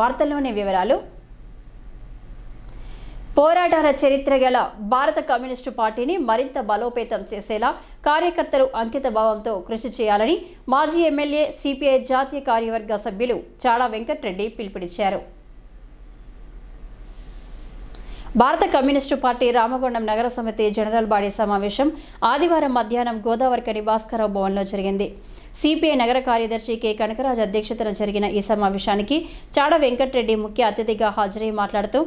వార్తల్లోని వివరాలు. పోరాటాల చరిత్ర గల భారత కమ్యూనిస్టు పార్టీని మరింత బలోపేతం చేసేలా కార్యకర్తలు అంకిత భావంతో కృషి చేయాలని మాజీ ఎమ్మెల్యే సిపిఐ జాతీయ కార్యవర్గ సభ్యులు చాడా వెంకట్రెడ్డి పిలుపునిచ్చారు. భారత కమ్యూనిస్టు పార్టీ రామగుండం నగర సమితి జనరల్ బాడీ సమావేశం ఆదివారం మధ్యాహ్నం గోదావరికని భాస్కరరావు భవన్లో జరిగింది. సిపిఐ నగర కార్యదర్శి కె. కనకరాజ్ అధ్యక్షతన జరిగిన ఈ సమావేశానికి చాడ వెంకట్రెడ్డి ముఖ్య అతిథిగా హాజరై మాట్లాడుతూ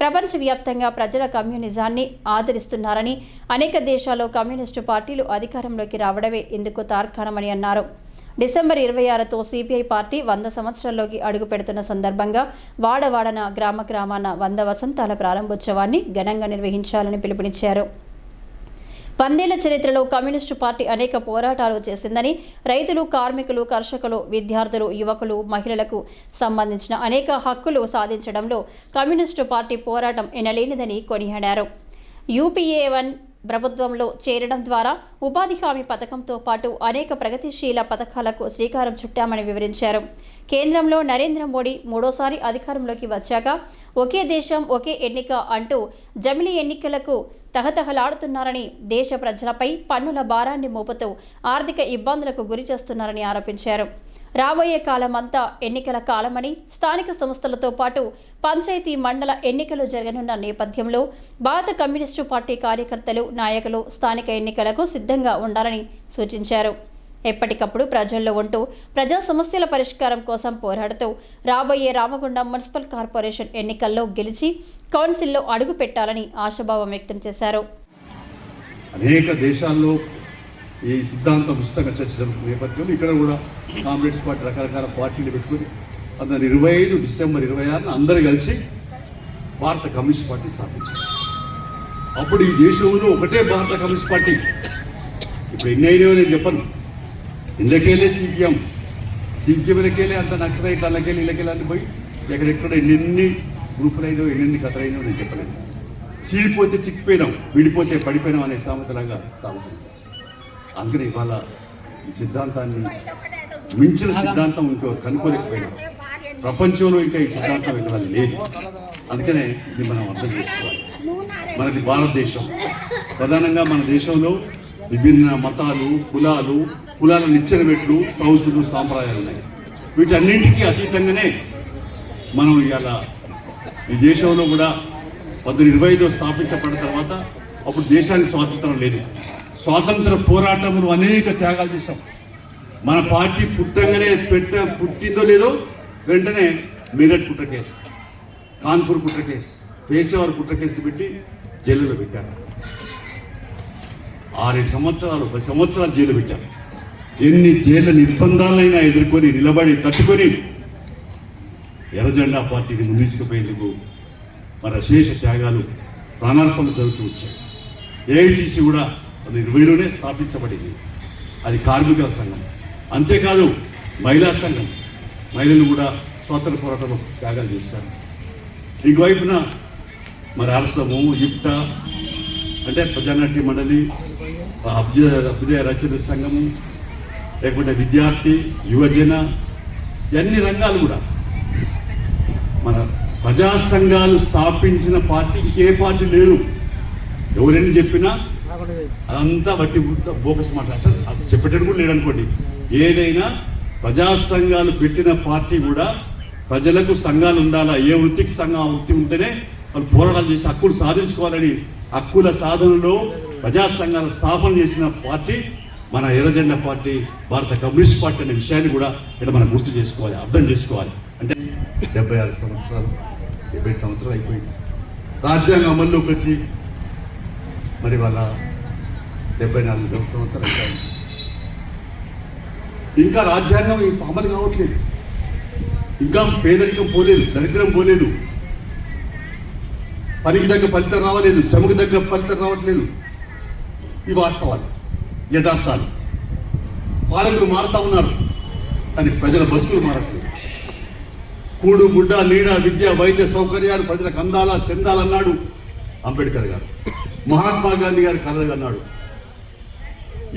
ప్రపంచవ్యాప్తంగా ప్రజల కమ్యూనిజాన్ని ఆదరిస్తున్నారని అనేక దేశాల్లో కమ్యూనిస్టు పార్టీలు అధికారంలోకి రావడమే ఇందుకు తార్కాణమని అన్నారు. డిసెంబర్ ఇరవై ఆరుతో సిపిఐ పార్టీ వంద సంవత్సరాల్లోకి అడుగు పెడుతున్న సందర్భంగా వాడవాడన గ్రామ గ్రామాన వంద వసంతాల ప్రారంభోత్సవాన్ని ఘనంగా నిర్వహించాలని పిలుపునిచ్చారు. పందేళ్ళ చరిత్రలో కమ్యూనిస్టు పార్టీ అనేక పోరాటాలు చేసిందని రైతులు కార్మికులు కర్షకులు విద్యార్థులు యువకులు మహిళలకు సంబంధించిన అనేక హక్కులు సాధించడంలో కమ్యూనిస్టు పార్టీ పోరాటం ఎనలేనిదని కొనియాడారు. యూపీఏ వన్ ప్రభుత్వంలో చేరడం ద్వారా ఉపాధి హామీ పథకంతో పాటు అనేక ప్రగతిశీల పథకాలకు శ్రీకారం చుట్టామని వివరించారు. కేంద్రంలో నరేంద్ర మోడీ మూడోసారి అధికారంలోకి వచ్చాక ఒకే దేశం ఒకే ఎన్నిక అంటూ జమిలీ ఎన్నికలకు తహతహలాడుతున్నారని దేశ ప్రజలపై పన్నుల భారాన్ని మోపుతూ ఆర్థిక ఇబ్బందులకు గురి చేస్తున్నారని ఆరోపించారు. రాబోయే కాలమంతా ఎన్నికల కాలమని స్థానిక సంస్థలతో పాటు పంచాయతీ మండల ఎన్నికలు జరగనున్న నేపథ్యంలో భారత కమ్యూనిస్టు పార్టీ కార్యకర్తలు నాయకులు స్థానిక ఎన్నికలకు సిద్ధంగా ఉండాలని సూచించారు. ఎప్పటికప్పుడు ప్రజల్లో ఉంటూ ప్రజా సమస్యల పరిష్కారం కోసం పోరాడుతూ రాబోయే రామగుండం మున్సిపల్ కార్పొరేషన్ ఎన్నికల్లో గెలిచి కౌన్సిల్లో అడుగు పెట్టాలని ఆశాభావం వ్యక్తం చేశారు. అనేక దేశాల్లో ఈ సిద్ధాంతం పుస్తక చర్చ జరుగుతున్న నేపథ్యంలో ఇక్కడ కూడా కాంగ్రెస్ పార్టీ రకరకాల పార్టీలు పెట్టుకుని అందరు ఇరవై ఐదు డిసెంబర్ ఇరవై ఆరున అందరు కలిసి భారత కమ్యూనిస్ట్ పార్టీ స్థాపించారు. అప్పుడు ఈ దేశంలో ఒకటే భారత కమ్యూనిస్ట్ పార్టీ. ఇప్పుడు ఎన్ని అయినాయో నేను చెప్పను. ఇళ్ళకెళ్ళే సిపిఎం. సిపిఎంలకెళ్ళి అంత నక్సలైట్ అల్లకెళ్ళి ఇళ్ళకెళ్ళి అని పోయి ఎక్కడెక్కడ ఎన్నెన్ని గ్రూపులైనో ఎన్నెన్ని కథలైనో నేను చెప్పలేను. చీలిపోతే చిక్కిపోయినాం విడిపోతే పడిపోయినాం అనే సామెతలాగా సాగుతుంది. అందుకని ఇవాళ ఈ సిద్ధాంతాన్ని మించిన సిద్ధాంతం ఇంకో కనుక్కోలేకపోయినాం. ప్రపంచంలో ఇంకా ఈ సిద్ధాంతం ఇక్కడ లేదు. అందుకనే ఇది మనం అర్థం చేసుకోవాలి. మనది భారతదేశం. ప్రధానంగా మన దేశంలో విభిన్న మతాలు కులాలు కులాల నిచ్చెనబెట్లు సంస్కృతులు సాంప్రదాయాలు ఉన్నాయి. వీటన్నింటికీ అతీతంగానే మనం ఇవాళ ఈ దేశంలో కూడా పద్దెనిమిది ఇరవై ఐదో స్థాపించబడిన తర్వాత అప్పుడు దేశానికి స్వాతంత్రం లేదు. స్వాతంత్ర పోరాటంలో అనేక త్యాగాలు చేశాం. మన పార్టీ పుట్టంగానే పెట్ట పుట్టిందో లేదో వెంటనే మీరట్ కుట్ర కేసు కాన్పూర్ కుట్ర కేసు పేషావర్ కుట్ర కేసు పెట్టి జైలులో పెట్టారు. ఆరేడు సంవత్సరాలు పది సంవత్సరాలు జైలు పెట్టారు ఎన్ని జైళ్ళ నిర్బంధాలైనా ఎదుర్కొని నిలబడి తట్టుకొని ఎర్రజెండా పార్టీని ముందుకుపోయేందుకు మరి అశేష త్యాగాలు ప్రాణార్పణలు జరుగుతూ వచ్చాయి. ఏఐటీసీ కూడా అది ఇరవైలోనే స్థాపించబడింది. అది కార్మికుల సంఘం. అంతేకాదు మహిళా సంఘం. మహిళలు కూడా స్వాతంత్ర పోరాటంలో త్యాగాలు చేశారు. ఇంకోవైపున మరి అరసము ఇప్ట అంటే ప్రజానాట్య మండలి అభ్యుదయ అభ్యుదయ రచన సంఘము లేకుంటే విద్యార్థి యువజన ఇవన్నీ రంగాలు కూడా మన ప్రజా సంఘాలు స్థాపించిన పార్టీ ఇంకే పార్టీ లేదు ఎవరెన్ని చెప్పినా అదంతా బట్టి బోకస్ మాట అసలు అది చెప్పేటట్టు కూడా లేదనుకోండి ఏదైనా ప్రజా సంఘాలు పెట్టిన పార్టీ కూడా ప్రజలకు సంఘాలు ఉండాలా ఏ వృత్తికి సంఘం ఆ వృత్తి ఉంటేనే వాళ్ళు పోరాటాలు చేసి హక్కులు సాధించుకోవాలని హక్కుల సాధనలో ప్రజా సంఘాలు స్థాపన చేసిన పార్టీ మన ఎర్రజెండా పార్టీ భారత కమ్యూనిస్ట్ పార్టీ అనే విషయాన్ని కూడా ఇక్కడ మనం గుర్తు చేసుకోవాలి అర్థం చేసుకోవాలి. అంటే డెబ్బై ఆరు సంవత్సరాలు డెబ్బై ఐదు సంవత్సరాలు అయిపోయింది. రాజ్యాంగం అమల్లోకి వచ్చి మరి వాళ్ళ డెబ్బై నాలుగు సంవత్సరాలు అయిపోయింది. ఇంకా రాజ్యాంగం అమలు కావట్లేదు. ఇంకా పేదరికం పోలేదు దరిద్రం పోలేదు. పనికి తగ్గ ఫలితం రావలేదు శ్రమకు తగ్గ ఫలితం రావట్లేదు. ఈ వాస్తవాలు యథార్థాలు. పాలకులు మారుతా ఉన్నారు కానీ ప్రజల బతుకులు మారట్లేదు. కూడు గుడ్డ నీడ విద్య వైద్య సౌకర్యాలు ప్రజలకు అందాలా చెందాలన్నాడు అంబేద్కర్ గారు. మహాత్మా గాంధీ గారు కలలు అన్నాడు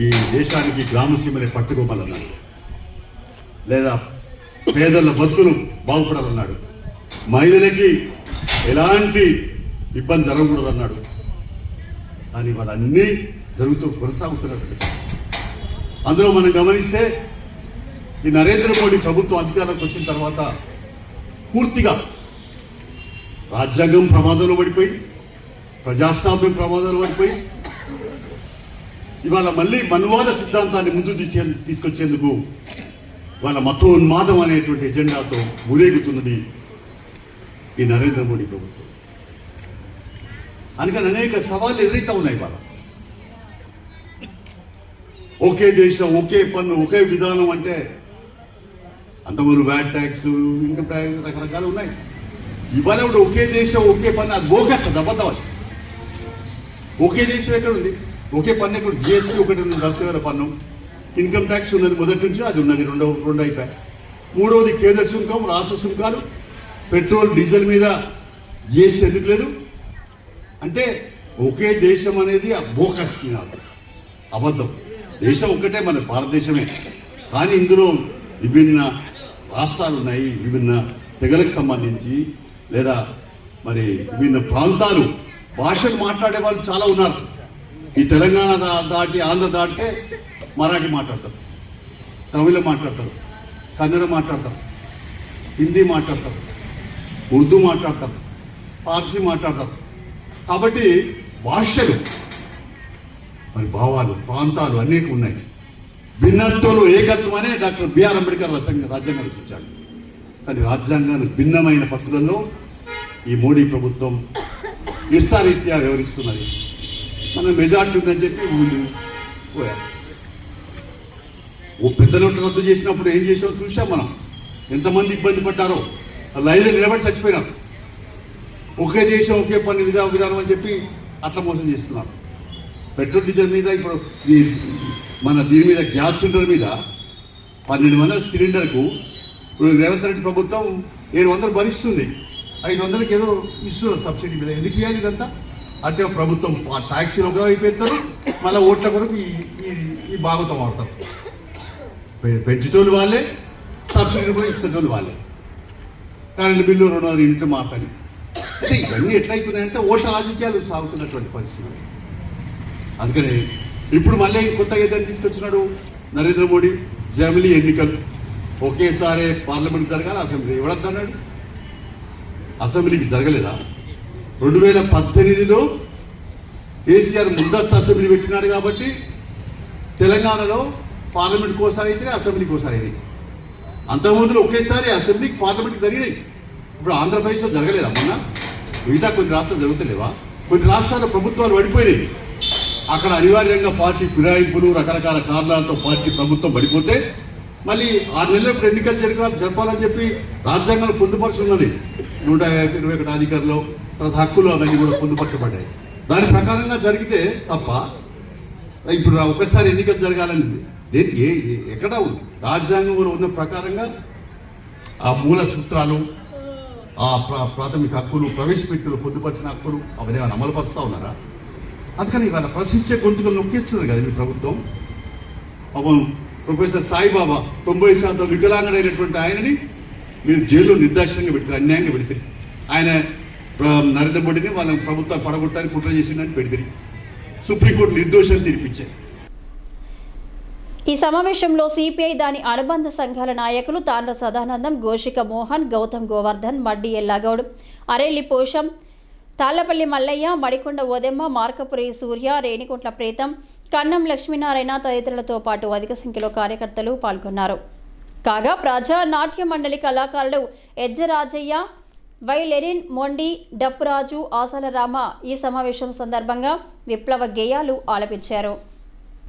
ఈ దేశానికి గ్రామసీమని పట్టుకోమలన్నాడు లేదా పేదల బతుకులు బాగుపడాలన్నాడు. మహిళలకి ఎలాంటి ఇబ్బంది జరగకూడదు అన్నాడు కానీ వాళ్ళన్నీ జరుగుతూ కొనసాగుతున్నటువంటి అందులో మనం గమనిస్తే ఈ నరేంద్ర మోడీ ప్రభుత్వం అధికారంలోకి వచ్చిన తర్వాత పూర్తిగా రాజ్యాంగం ప్రమాదంలో పడిపోయి ప్రజాస్వామ్యం ప్రమాదంలో పడిపోయి ఇవాళ మళ్ళీ మనువాద సిద్ధాంతాన్ని ముందు తీసే- తీసుకొచ్చేందుకు వాళ్ళ మతోన్మాదం అనేటువంటి ఎజెండాతో ఊరేగుతున్నది ఈ నరేంద్ర మోడీ ప్రభుత్వం. అందుకని అనేక సవాళ్ళు ఎదురైతా ఉన్నాయి వాళ్ళ ఒకే దేశం ఒకే పన్ను ఒకే విధానం అంటే అంతకుముందు వ్యాట్ ట్యాక్స్ ఇన్కమ్ ట్యాక్స్ రకరకాలు ఉన్నాయి. ఇవాళ కూడా ఒకే దేశం ఒకే పన్ను అది బోకస్ అది అబద్ధం ఒకే దేశం ఎక్కడ ఉంది ఒకే పన్ను ఎక్కడ? జిఎస్టీ ఒకటి ఉంది దశవేల పన్ను. ఇన్కమ్ ట్యాక్స్ ఉన్నది మొదటి నుంచి అది ఉన్నది రెండవ రెండు అయిపోయాయి మూడవది కేంద్ర సుంకం రాష్ట్ర సుంకాలు. పెట్రోల్ డీజిల్ మీద జిఎస్టీ ఎందుకు లేదు? అంటే ఒకే దేశం అనేది ఆ బోకస్ అబద్ధం. దేశం ఒక్కటే మన భారతదేశమే. కానీ ఇందులో విభిన్న రాష్ట్రాలు ఉన్నాయి విభిన్న తెగలకు సంబంధించి లేదా మరి విభిన్న ప్రాంతాలు. భాషలు మాట్లాడే వాళ్ళు చాలా ఉన్నారు. ఈ తెలంగాణ దాటి ఆంధ్ర దాటితే మరాఠీ మాట్లాడతారు. తమిళ మాట్లాడతారు. కన్నడ మాట్లాడతారు. హిందీ మాట్లాడతారు. ఉర్దూ మాట్లాడతారు. పార్సీ మాట్లాడతారు. కాబట్టి భాషలు మరి భావాలు ప్రాంతాలు అనేక ఉన్నాయి. భిన్నత్వంలో ఏకత్వం అనే డాక్టర్ బిఆర్ అంబేద్కర్ రాజ్యాంగం రచించాడు. కానీ రాజ్యాంగానికి భిన్నమైన పద్ధతులలో ఈ మోడీ ప్రభుత్వం ఇష్టారీత్యా వ్యవహరిస్తున్నది. మన మెజార్టీ ఉందని చెప్పి ఊళ్ళు పోయారు. ఓ పెద్ద నోటు రద్దు చేసినప్పుడు ఏం చేసామో చూసాం మనం? ఎంతమంది ఇబ్బంది పడ్డారో? లైన్లో నిలబడి చచ్చిపోయినారు ఒకే దేశం ఒకే పని విధా విధానం అని చెప్పి అట్లా మోసం చేస్తున్నారు. పెట్రోల్ డీజిల్ మీద ఇప్పుడు ఈ మన దీని మీద గ్యాస్ సిలిండర్ మీద పన్నెండు వందల సిలిండర్కు ఇప్పుడు రేవంత్ రెడ్డి ప్రభుత్వం ఏడు వందలు భరిస్తుంది. ఐదు వందలకి ఏదో ఇస్తున్నారు సబ్సిడీ మీద. ఎందుకు ఇవ్వాలి ఇదంతా? అంటే ప్రభుత్వం ఆ ట్యాక్సీలు ఒక వైపు మళ్ళీ ఓట్ల కొరకు ఈ ఈ- భాగవతం వాడతారు. పె- పెంచేటోళ్ళు వాళ్ళే సబ్సిడీ కూడా ఇచ్చేటోళ్ళు వాళ్ళే. కరెంట్ బిల్లు రెండు వందల ఇంట్లో మాట్లాడి అంటే ఇవన్నీ ఎట్లయితున్నాయంటే ఓట్ల రాజకీయాలు సాగుతున్నటువంటి పరిస్థితులు. అందుకని ఇప్పుడు మళ్ళీ కొత్తగా ఏదైనా తీసుకొచ్చినాడు నరేంద్ర మోడీ జమిలీ ఎన్నికలు. ఒకేసారి పార్లమెంట్ జరగాలి అసెంబ్లీ ఎవడద్దన్నాడు అసెంబ్లీకి జరగలేదా? రెండు వేల పద్దెనిమిదిలో కేసీఆర్ ముందస్తు అసెంబ్లీ పెట్టినాడు కాబట్టి తెలంగాణలో పార్లమెంట్ కోసారి అయితే అసెంబ్లీకి ఒకసారి అయింది అంతకుముందులో ఒకేసారి అసెంబ్లీకి పార్లమెంట్కి జరిగినాయి. ఇప్పుడు ఆంధ్రప్రదేశ్లో జరగలేదా మొన్న? మిగతా కొన్ని రాష్ట్రాలు జరుగుతలేవా? కొన్ని రాష్ట్రాల్లో ప్రభుత్వాలు పడిపోయినాయి. అక్కడ అనివార్యంగా పార్టీ ఫిరాయింపులు రకరకాల కారణాలతో పార్టీ ప్రభుత్వం పడిపోతే మళ్ళీ ఆరు నెలలప్పుడు ఎన్నికలు జరగాలి జరపాలని చెప్పి రాజ్యాంగం పొందుపరిచి ఉన్నది. నూట ఇరవై ఒకటి అధికారులు తర్వాత హక్కులు అవన్నీ కూడా పొందుపరచబడ్డాయి. దాని ప్రకారంగా జరిగితే తప్ప ఇప్పుడు ఒకసారి ఎన్నికలు జరగాలని దేనికి ఎక్కడ ఉంది. రాజ్యాంగంలో ఉన్న ప్రకారంగా ఆ మూల సూత్రాలు ఆ ప్రా- ప్రాథమిక హక్కులు ప్రవేశపెట్టులు పొందుపరిచిన హక్కులు అవన్నీ ఏమైనా ఉన్నారా? అందుకని ఇవాళ ప్రశ్నించే గొంతుకలు నొక్కిస్తుంది కదా మీ ప్రభుత్వం. అవును ప్రొఫెసర్ సాయిబాబా తొంభై శాతం వికలాంగుడైనటువంటి ఆయనని మీరు జైల్లో నిర్దాక్షిణ్యంగా పెడితే అన్యాయంగా పెడితే ఆయన నరేంద్ర మోడీని వాళ్ళ ప్రభుత్వం పడగొట్టడానికి కుట్ర చేసిందని పెడితే సుప్రీంకోర్టు నిర్దోషాలు తీర్పిచ్చాయి ఈ సమావేశంలో సిపిఐ దాని అనుబంధ సంఘాల నాయకులు తాండ్ర సదానందం గోషిక మోహన్ గౌతమ్ గోవర్ధన్ మడ్డి ఎల్లాగౌడ్ అరెల్లి పోషం తాళ్ళపల్లి మల్లయ్య మడికొండ ఓదెమ్మ మార్కపురి సూర్య రేణికుంట్ల ప్రీతం కన్నం లక్ష్మీనారాయణ తదితరులతో పాటు అధిక సంఖ్యలో కార్యకర్తలు పాల్గొన్నారు. కాగా ప్రజా నాట్య మండలి కళాకారులు ఎజ్జరాజయ్య వై లెనిన్ మొండి డప్పురాజు ఆసలరామ ఈ సమావేశం సందర్భంగా విప్లవ గేయాలు ఆలపించారు.